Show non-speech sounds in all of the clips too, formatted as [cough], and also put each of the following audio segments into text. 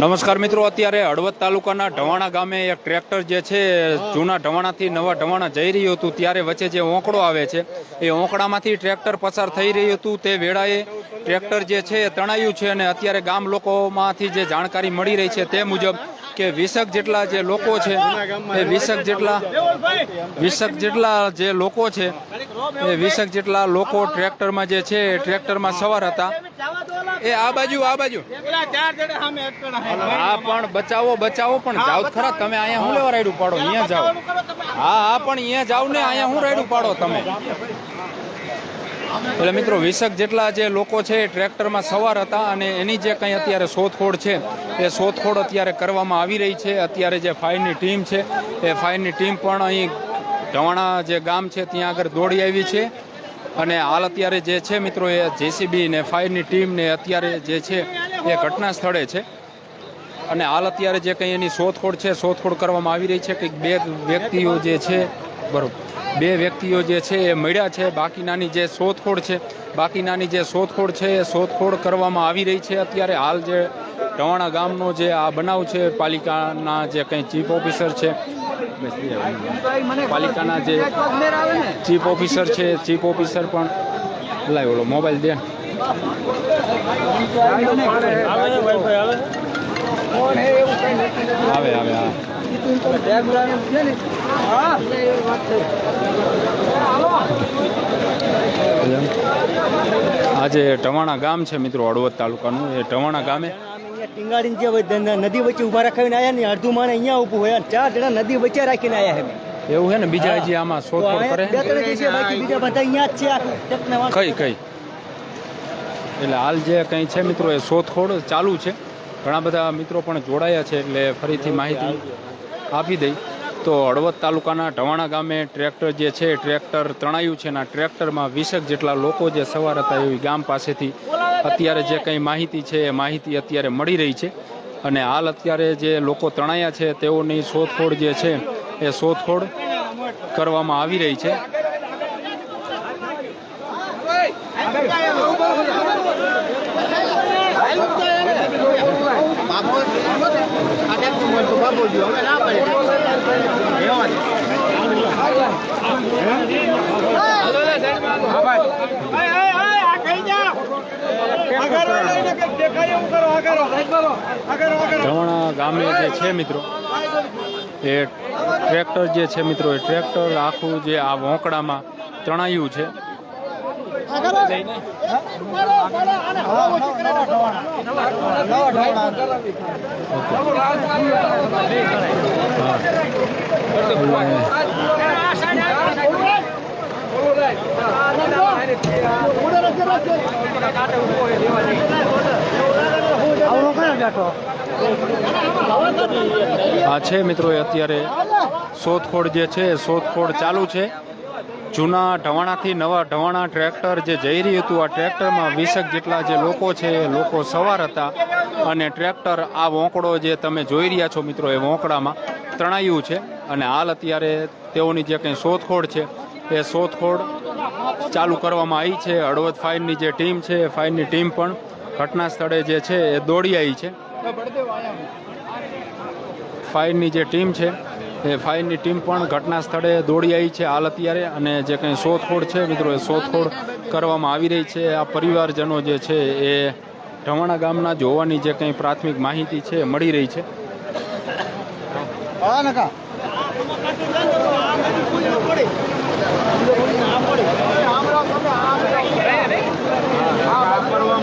નમસ્કાર મિત્રો, અત્યારે હળવદ તાલુકાના ઢવાણા ગામે એક ટ્રેક્ટર જે છે, જૂના ઢવાણાથી નવા ઢવાણા જઈ રહ્યું હતું, ત્યારે વચ્ચે જે ઓંકડો આવે છે, એ ઓંકડામાંથી ટ્રેક્ટર પસાર થઈ રહ્યું હતું. તે વેળાએ ટ્રેક્ટર જે છે, એ તણાયું છે અને અત્યારે ગામ લોકોમાંથી જે જાણકારી મળી રહી છે તે મુજબ કે વીસક જેટલા જે લોકો છે, એ વીસક જેટલા વીસક જેટલા જે લોકો છે, એ વીસક જેટલા લોકો ટ્રેક્ટરમાં જે છે, એ ટ્રેક્ટરમાં સવાર હતા. એ આ બાજુ આ બાજુ. હા પણ બચાવો બચાવો પણ જાવ ખરા તમે અહીંયા હું લેવા રાયડું પાડો? અહીંયા જાઓ. હા હા પણ અહીંયા જાવ ને અહીંયા હું રાયડું પાડો તમે? એટલે મિત્રો વીસક જેટલા જે લોકો છે એ ટ્રેક્ટરમાં સવાર હતા અને એની જે કંઈ અત્યારે શોધખોળ છે એ શોધખોળ અત્યારે કરવામાં આવી રહી છે. અત્યારે જે ફાયરની ટીમ છે એ ફાયરની ટીમ પણ અહીં ઢવાણા જે ગામ છે ત્યાં આગળ દોડી આવી છે. અને હાલ અત્યારે જે છે મિત્રો એ જેસીબી ને ફાયરની ટીમ ને અત્યારે જે છે એ ઘટના સ્થળે છે. અને હાલ અત્યારે જે કંઈ એની શોધખોળ છે, શોધખોળ કરવામાં આવી રહી છે, કંઈક બે વ્યક્તિઓ જે છે, બરોબર, બે વ્યક્તિઓ જે છે એ મળ્યા છે. બાકીનાની જે શોધખોળ છે બાકીનાની જે શોધખોળ છે એ શોધખોળ કરવામાં આવી રહી છે. અત્યારે હાલ જે ઢવાણા ગામનો જે આ બનાવ છે, પાલિકાના જે કંઈ ચીફ ઓફિસર છે પાલિકાના જે ચીફ ઓફિસર છે ચીફ ઓફિસર પણ. લાય ઓલો મોબાઈલ દે. આવે આવે? આવે આજે ટવાણા ગામ છે મિત્રો હળવદ તાલુકાનું. એ ટવાણા ગામે ટીંગાડીને જે નદી વચ્ચે ઊભા રાખીને આવ્યા ને અડધું માણે અહીંયા ઊભું હોય ચાર જણા નદી વચ્ચે રાખીને આવ્યા છે. એવું છે ને? બીજા હજી આમાં શોધખોળ કરે બે ત્રણ દિવસે બાકી બીજા બધા અહીંયા જ છે. કઈ કઈ? એટલે હાલ જે કંઈ છે મિત્રો એ શોધખોળ ચાલુ છે. ઘણા બધા મિત્રો પણ જોડાયા છે એટલે ફરીથી માહિતી આપી દઈ. તો હળવદ તાલુકાના ઢવાણા ગામે ટ્રેક્ટર જે છે ટ્રેક્ટર તણાયું છે અને ટ્રેક્ટરમાં વીસેક જેટલા લોકો જે સવાર હતા એવી ગામ પાસેથી અત્યારે જે કંઈ માહિતી છે, એ માહિતી અત્યારે મળી રહી છે. અને હાલ અત્યારે જે લોકો તણાયા છે, તેઓની શોધખોળ જે છે, એ શોધખોળ કરવામાં આવી રહી છે. ધવાણા ગામે જે છે મિત્રો, એ ટ્રેક્ટર જે છે મિત્રો, એ ટ્રેક્ટર આખું જે આ વોંકડામાં તણાયું છે. બેઠો આ છે મિત્રો અત્યારે શોધખોળ જે છે શોધખોળ ચાલુ છે. જૂના ઢવાણાથી નવા ઢવાણા ટ્રેક્ટર જે જઈ રહ્યું હતું, આ ટ્રેક્ટરમાં વીસક જેટલા જે લોકો છે, એ લોકો સવાર હતા. અને ટ્રેક્ટર આ વોંકડો જે તમે જોઈ રહ્યા છો મિત્રો, એ વોંકડામાં તણાયું છે. અને હાલ અત્યારે તેઓની જે કંઈ શોધખોળ છે એ શોધખોળ ચાલુ કરવામાં આવી છે. હળવદ ફાયરની જે ટીમ છે, એ ફાયરની ટીમ પણ ઘટના સ્થળે જે છે, એ દોડી આવી છે. ફાયરની જે ટીમ છે, એ ફાયરની ટીમ પણ ઘટના સ્થળે દોડી આવી છે હાલ અત્યારે અને જે કંઈ શોધખોળ છે મિત્રો, એ શોધખોળ કરવામાં આવી રહી છે. આ પરિવારજનો જે છે, એ ઢવાણા ગામના જોવાની જે કંઈ પ્રાથમિક માહિતી છે મળી રહી છે. હા નકા.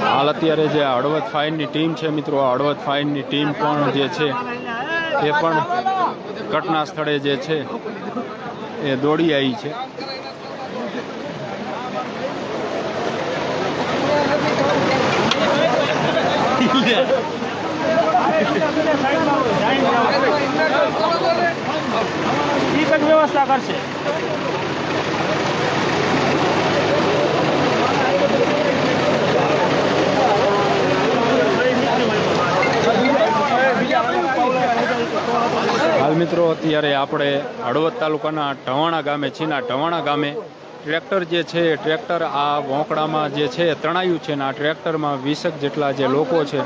હાલ અત્યારે જે હળવદ ફાઇનની ટીમ છે મિત્રો આ હળવદ ફાઇનની ટીમ પણ જે છે એ પણ ઘટના સ્થળે જે છે એ દોડી આવી છે. [laughs] વ્યવસ્થા કરશે. મિત્રો, અત્યારે આપણે હળવદ તાલુકાના ઢવાણા ગામે છીએ ઢવાણા ગામે ટ્રેક્ટર જે છે ટ્રેક્ટર આ વોંકડામાં જે છે તણાયું છે ને આ ટ્રેક્ટરમાં વીસક જેટલા જે લોકો છે,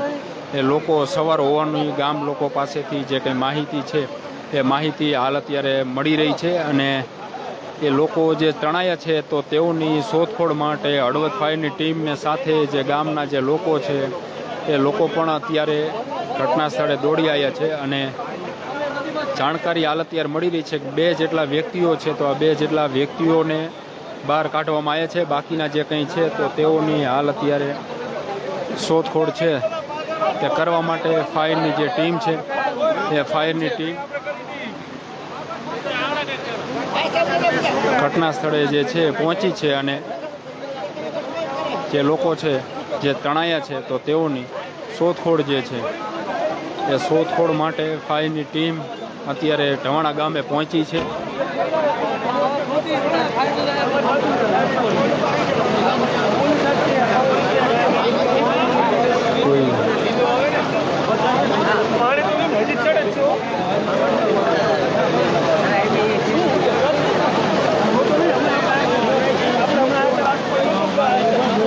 એ લોકો સવાર હોવાની ગામ લોકો પાસેથી જે કંઈ માહિતી છે એ માહિતી હાલ અત્યારે મળી રહી છે અને એ લોકો જે તણાયા છે તો તેઓની શોધખોળ માટે હળવદ ફાયરની ટીમને સાથે જે ગામના જે લોકો છે, એ લોકો પણ અત્યારે ઘટના સ્થળે દોડી આવ્યા છે અને જાણકારી હાલ અત્યારે મળી રહી છે કે બે જેટલા વ્યક્તિઓ છે તો આ બે જેટલા વ્યક્તિઓને બહાર કાઢવામાં આવ્યા છે. બાકીના જે કંઈ છે તો તેઓની હાલ અત્યારે શોધખોળ છે. તે કરવા માટે ફાયરની જે ટીમ છે, એ ફાયરની ટીમ ઘટના સ્થળે જે છે પહોંચી છે અને જે લોકો છે, જે તણાયા છે, તો તેઓની શોધખોળ જે છે, એ શોધખોળ માટે ફાયરની ટીમ અત્યારે ઢવાણા ગામે પહોંચી છે. કોઈ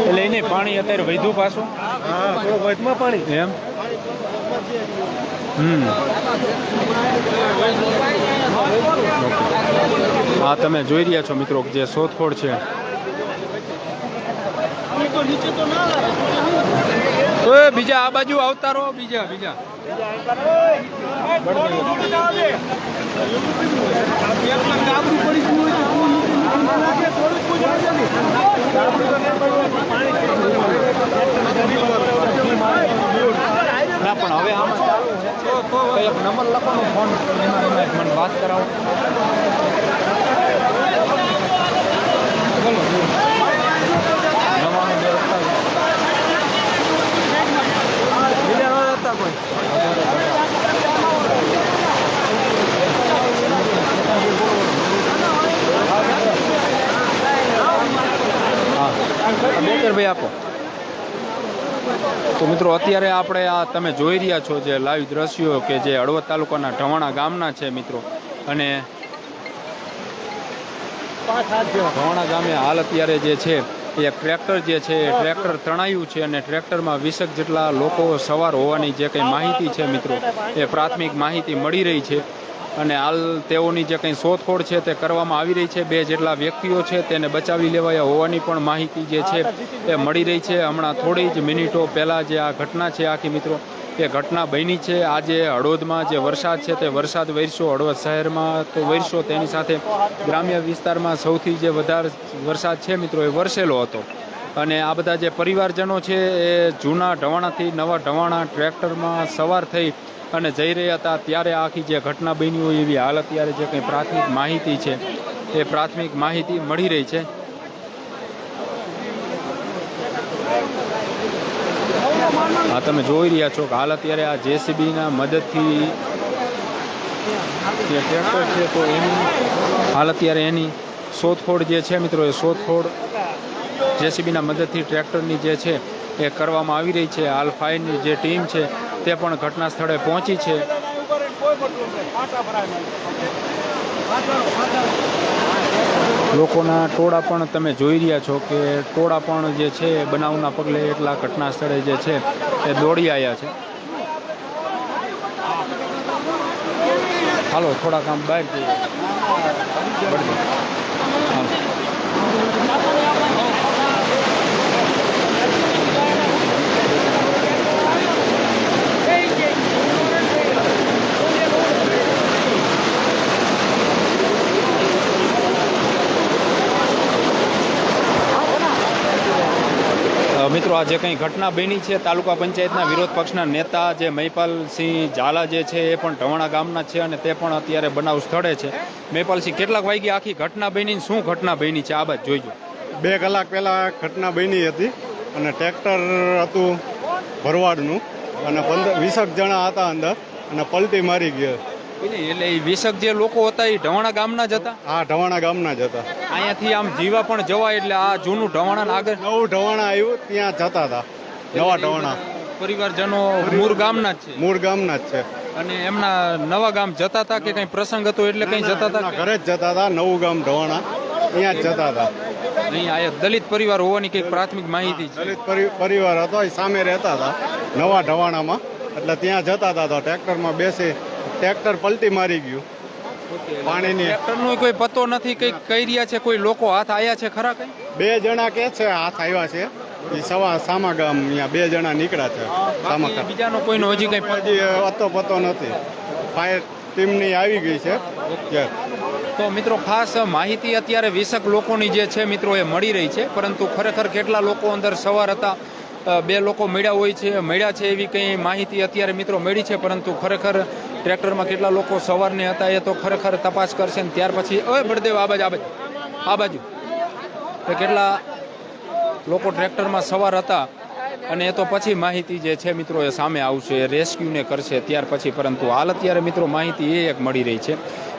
એટલે એને પાણી અત્યારે વધ્યું પાછું? વચમાં પાણી. એમ? હમ. હા તમે જોઈ રહ્યા છો મિત્રો જે શોધખોળ છે. ઓય બીજા આ બાજુ આવતા રહો બીજા બીજા. ના, પણ હવે આમાં ચાલુ તો એક નંબર લખવાનો ફોન એમાં એમાં મને વાત કરાવો બોલો નવાણું બે અઠ્ઠાવીસ હા બેકરભાઈ આપો. તો મિત્રો, અત્યારે આપણે આ તમે જોઈ રહ્યા છો જે લાઈવ દ્રશ્યો કે જે હળવદ તાલુકાના ઢવાણા ગામના છે મિત્રો. અને ઢવાણા ગામે હાલ અત્યારે જે છે, એ ટ્રેક્ટર જે છે, એ ટ્રેક્ટર તણાયું છે અને ટ્રેક્ટરમાં વીસક જેટલા લોકો સવાર હોવાની જે કંઈ માહિતી છે મિત્રો, એ પ્રાથમિક માહિતી મળી રહી છે. અને હાલ તેઓની જે કંઈ શોધખોળ છે તે કરવામાં આવી રહી છે. બે જેટલા વ્યક્તિઓ છે તેને બચાવી લેવાયા હોવાની પણ માહિતી જે છે એ મળી રહી છે. હમણાં થોડી જ મિનિટો પહેલાં જે આ ઘટના છે, આખી મિત્રો એ ઘટના બની છે. આજે હળવદમાં જે વરસાદ છે તે વરસાદ વરસ્યો. હળવદ શહેરમાં તો વરસ્યો. તેની સાથે ગ્રામ્ય વિસ્તારમાં સૌથી જે વધારે વરસાદ છે મિત્રો એ વરસેલો હતો. અને આ બધા જે પરિવારજનો છે એ જૂના ઢવાણાથી નવા ઢવાણા ટ્રેક્ટરમાં સવાર થઈ અને જઈ રહ્યા હતા ત્યારે આખી જે ઘટના બની હોય એવી હાલ અત્યારે જે કંઈ પ્રાથમિક માહિતી છે, એ પ્રાથમિક માહિતી મળી રહી છે. હા, તમે જોઈ રહ્યા છો કે હાલ અત્યારે આ જેસીબીના મદદથી જે ટ્રેક્ટર છે તો એની હાલ અત્યારે એની શોધખોળ જે છે મિત્રો, એ શોધખોળ જેસીબીના મદદથી ટ્રેક્ટરની જે છે એ કરવામાં આવી રહી છે. હાલ ફાયરની જે ટીમ છે તે પણ ઘટના સ્થળે પહોંચી છે. લોકોના ટોળા પણ તમે જોઈ રહ્યા છો કે ટોળા પણ જે છે, બનાવના પગલે એટલા ઘટના સ્થળે જે છે, એ દોડી આવ્યા છે. હાલો, થોડાક આમ બહાર જઈએ. જે કંઈ ઘટના બની છે તાલુકા પંચાયતના વિરોધ પક્ષના નેતા જે મહિપાલસિંહ ઝાલા જે છે એ પણ ઢવાણા ગામના છે અને તે પણ અત્યારે બનાવ સ્થળે છે. મહિપાલસિંહ કેટલાક વાગે આખી ઘટના બની શું ઘટના બની છે? આ બાદ જોઈજો બે કલાક પહેલાં ઘટના બની હતી અને ટ્રેક્ટર હતું ભરવાડનું અને પંદર, વીસક જણા હતા અંદર અને પલટી મારી ગયા. એટલે એ વિસક જે લોકો હતા એ ઢવાણા ગામના જ હતા. આ ઢવાણા ગામના જ હતા. અહીંયાથી આમ જીવા પણ જવાય એટલે આ જૂનું ઢવાણા આગળ નવું ઢવાણા આવ્યું ત્યાં જતા હતા. નવા ઢવાણા. પરિવારજનો મૂળ ગામના જ છે. મૂળ ગામના જ છે. અને એમના નવા ગામ જતા હતા કે કઈ પ્રસંગ હતો એટલે કઈ જતા હતા? ઘરે જ જતા હતા નવું ગામ ઢવાણા. ત્યાં જ જતા હતા. અહીંયા દલિત પરિવાર હોવાની કંઈક પ્રાથમિક માહિતી છે. દલિત પરિવાર હતો એ સામે રહેતા હતા નવા ઢવાણામાં. એટલે ત્યાં જતા હતા તો ટ્રેક્ટરમાં બેસી ટ્રેક્ટર પલટી મારી ગયું. પાણીની ટ્રેક્ટરનો કોઈ પતો નથી કંઈક કહી રહ્યા છે કોઈ લોકો હાથ આવ્યા છે ખરા કઈ? બે જણા કે છે હાથ આવ્યા છે. એ સવા સામા ગામ અહીંયા બે જણા નીકળ્યા છે. સામા બીજાનો કોઈનો હજી કંઈ હજી અતો પતો નથી. ફાયર ટીમની આવી ગઈ છે. તો મિત્રો ખાસ માહિતી અત્યારે વીસક લોકોની જે છે મિત્રો એ મળી રહી છે. પરંતુ ખરેખર કેટલા લોકો અંદર સવાર હતા? બે લોકો મળ્યા હોય છે મળ્યા છે એવી કંઈ માહિતી અત્યારે મિત્રો મળી છે પરંતુ ખરેખર ટ્રેક્ટરમાં કેટલા લોકો સવારને હતા એ તો ખરેખર તપાસ કરશે ને ત્યાર પછી, ઓય બળદેવ આ બાજુ આ બાજુ આ બાજુ. તો કેટલા લોકો ટ્રેક્ટરમાં સવાર હતા અને એ તો પછી માહિતી જે છે મિત્રો એ સામે આવશે રેસ્ક્યુને કરશે ત્યાર પછી, પરંતુ હાલ અત્યારે મિત્રો માહિતી એ એક મળી રહી છે.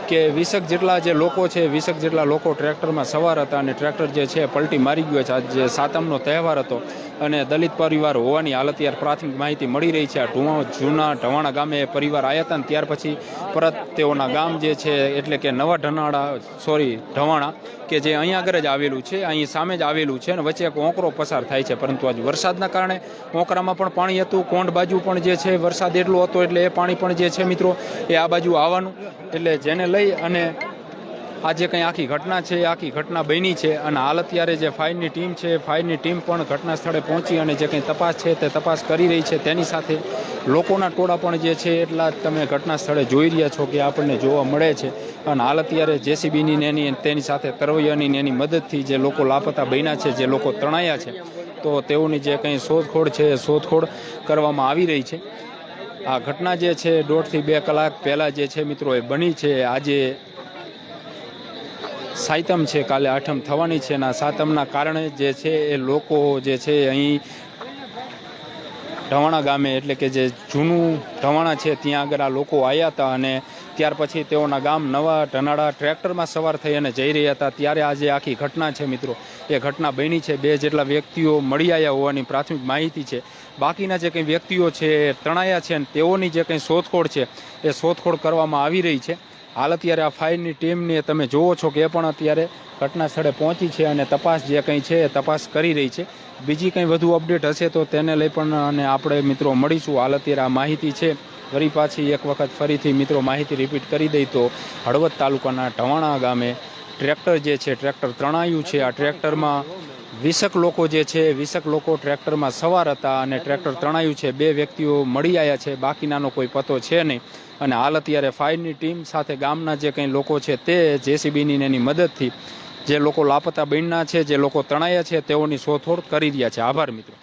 કે વીસક જેટલા જે લોકો છે, વીસક જેટલા લોકો ટ્રેક્ટરમાં સવાર હતા અને ટ્રેક્ટર જે છે, પલટી મારી ગયો છે. આજ જે સાતમનો તહેવાર હતો અને દલિત પરિવાર હોવાની હાલ અત્યારે પ્રાથમિક માહિતી મળી રહી છે. આ ટુવા જૂના ઢવાણા ગામે એ પરિવાર આવ્યા હતા ને ત્યાર પછી પરત તેઓના ગામ જે છે, એટલે કે નવા ઢનાળા, સોરી, ઢવાણા, કે જે અહીંયા આગળ જ આવેલું છે, અહીં સામે જ આવેલું છે અને વચ્ચે એક ઓંકરો પસાર થાય છે. પરંતુ આજ વરસાદના કારણે ઓંકરામાં પણ પાણી હતું. કોંડ બાજુ પણ જે છે, વરસાદ એટલો હતો એટલે એ પાણી પણ જે છે મિત્રો, એ આ બાજુ આવવાનું. એટલે જેને લઈ અને આ જે કંઈ આખી ઘટના છે એ આખી ઘટના બની છે અને હાલ અત્યારે જે ફાયરની ટીમ છે, ફાયરની ટીમ પણ ઘટના સ્થળે પહોંચી અને જે કંઈ તપાસ છે તે તપાસ કરી રહી છે. તેની સાથે લોકોના ટોળા પણ જે છે એટલા તમે ઘટના સ્થળે જોઈ રહ્યા છો કે આપણને જોવા મળે છે. અને હાલ અત્યારે જેસીબીની ને એની તેની સાથે તરવૈયાની ને એની મદદથી જે લોકો લાપતા બન્યા છે, જે લોકો તણાયા છે, તો તેઓની જે કંઈ શોધખોળ છે એ શોધખોળ કરવામાં આવી રહી છે. આ ઘટના જે છે, દોઢથી બે કલાક પહેલાં જે છે મિત્રો, એ બની છે. આજે સાયતમ છે, કાલે આઠમ થવાની છે અને સાતમના કારણે જે છે, એ લોકો જે છે, અહીં ઢવાણા ગામે એટલે કે જે જૂનું ઢવાણા છે, ત્યાં આગળ આ લોકો આવ્યા હતા અને ત્યાર પછી તેઓના ગામ નવા ઢનાળા ટ્રેક્ટરમાં સવાર થઈ અને જઈ રહ્યા હતા. ત્યારે આ જે આખી ઘટના છે મિત્રો. એ ઘટના બની છે. બે જેટલા વ્યક્તિઓ મળી આવ્યા હોવાની પ્રાથમિક માહિતી છે. બાકીના જે કંઈ વ્યક્તિઓ છે એ તણાયા છે અને તેઓની જે કંઈ શોધખોળ છે એ શોધખોળ કરવામાં આવી રહી છે. હાલ અત્યારે આ ફાયરની ટીમને તમે જુઓ છો કે એ પણ અત્યારે ઘટના સ્થળે પહોંચી છે અને તપાસ જે કંઈ છે એ તપાસ કરી રહી છે. બીજી કંઈ વધુ અપડેટ હશે તો તેને લઈ પણ અને આપણે મિત્રો મળીશું. હાલ અત્યારે આ માહિતી છે. ફરી પાછી એક વખત ફરીથી મિત્રો માહિતી રિપીટ કરી દઈ તો હળવદ તાલુકાના ઢવાણા ગામે ટ્રેક્ટર જે છે, ટ્રેક્ટર તણાયું છે. આ ટ્રેક્ટરમાં વીસક લોકો જે છે, વીસક લોકો ટ્રેક્ટરમાં સવાર હતા અને ટ્રેક્ટર તણાયું છે. બે વ્યક્તિઓ મળી આવ્યા છે. બાકીનાનો કોઈ પતો છે નહીં. અને હાલ અત્યારે ફાયરની ટીમ સાથે ગામના જે કંઈ લોકો છે તે જેસીબીની એની મદદથી જે લોકો લાપતા બન્યા છે, જે લોકો તણાયા છે, તેઓની શોધખોળ કરી રહ્યા છે. આભાર મિત્રો.